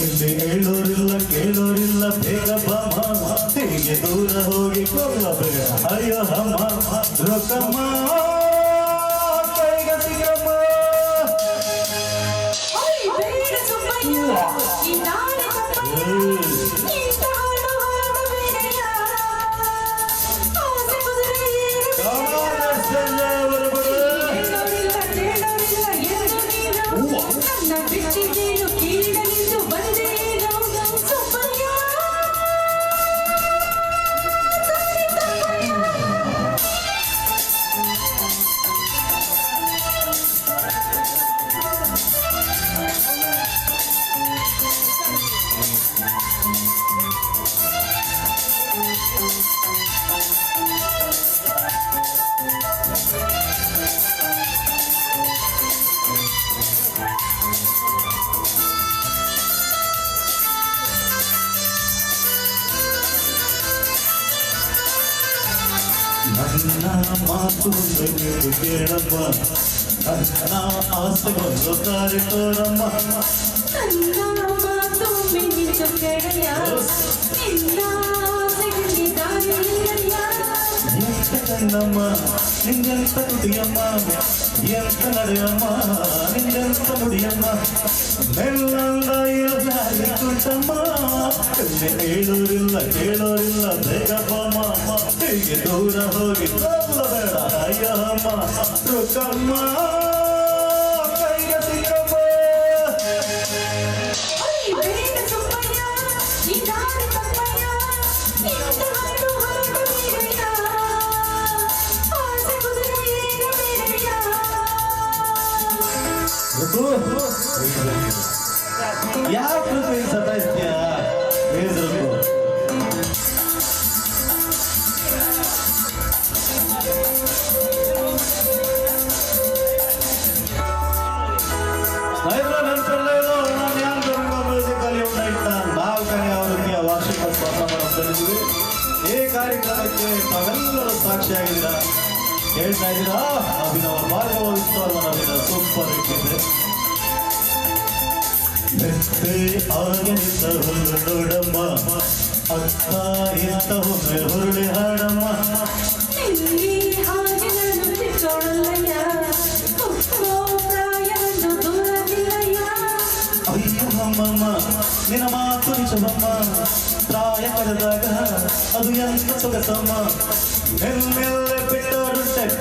ಇಲ್ಲಿ ಹೇಳೋರಿಲ್ಲ ಕೇಳೋರಿಲ್ಲ ಬೇಗ ಬಮ್ಮ ಹೀಗೆ ದೂರ ಹೋಗಿ ಕೊಲ್ಲಬೇಡ. ಅಯ್ಯೋ ಅಮ್ಮ ರೊಕ್ಕಮ್ಮ అన్న మాకు కేడమ్మ అన్న ఆశలు కారితోరమ్మ అన్న మాతో మిని చొక్కడయా నిన్న ಕಣ್ಣಮ್ಮ ನಿಂಗೆಂತ ನುಡಿಯಮ್ಮ ಎಂತ ನಡೆಯಮ್ಮ ನಿಂಗೆಂತ ನುಡಿಯಮ್ಮ ಮೆಲ್ಲಂದ ಇರಲಾರಿ ಕುಂಟಮ್ಮ ಕಣ್ಣೆ ಹೇಳೋರಿಲ್ಲ ಕೇಳೋರಿಲ್ಲ ಬೇಗ ಬಮ್ಮ ಹೀಗೆ ದೂರ ಹೋಗಿ ಬೇಡ ಅಯ್ಯಮ್ಮ ರುಕ್ಕಮ್ಮ ನಾಲ್ಕನೇ ಆವೃತ್ತಿಯ ವಾರ್ಷಿಕೋತ್ಸವ ಸಮಾರಂಭದಲ್ಲಿದ್ದೀವಿ ಈ ಕಾರ್ಯಕ್ರಮಕ್ಕೆ ತಾವೆಲ್ಲರೂ ಸಾಕ್ಷಿಯಾಗಿದ್ದೀರಾ ಹೇಳ್ತಾ ಇದ್ದೀರಾ ಅಭಿನವ ಭಾಗವಹಿಸುವ ಸೂಪರ್ ಇಟ್ಟಿದೆ ಮೆತ್ತೆ ಆಗನಿತ ನೋಡಮ್ಮ ಅತ್ತ ಇಂತ ಒಮ್ಮೆ ಹುರುಳಿ ಹಾಡಮ್ಮ. ಅಯ್ಯಮ್ಮಮ್ಮ ನಿನ್ನ ಮಾತು ನಿಜವಮ್ಮ. ಪ್ರಾಯ ಕಳೆದಾಗ ಅದು ಎಂತ ಸೊಗಸಮ್ಮ. ಮೆಲ್ಮೆಲ್ಲೆ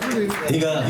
아, 네가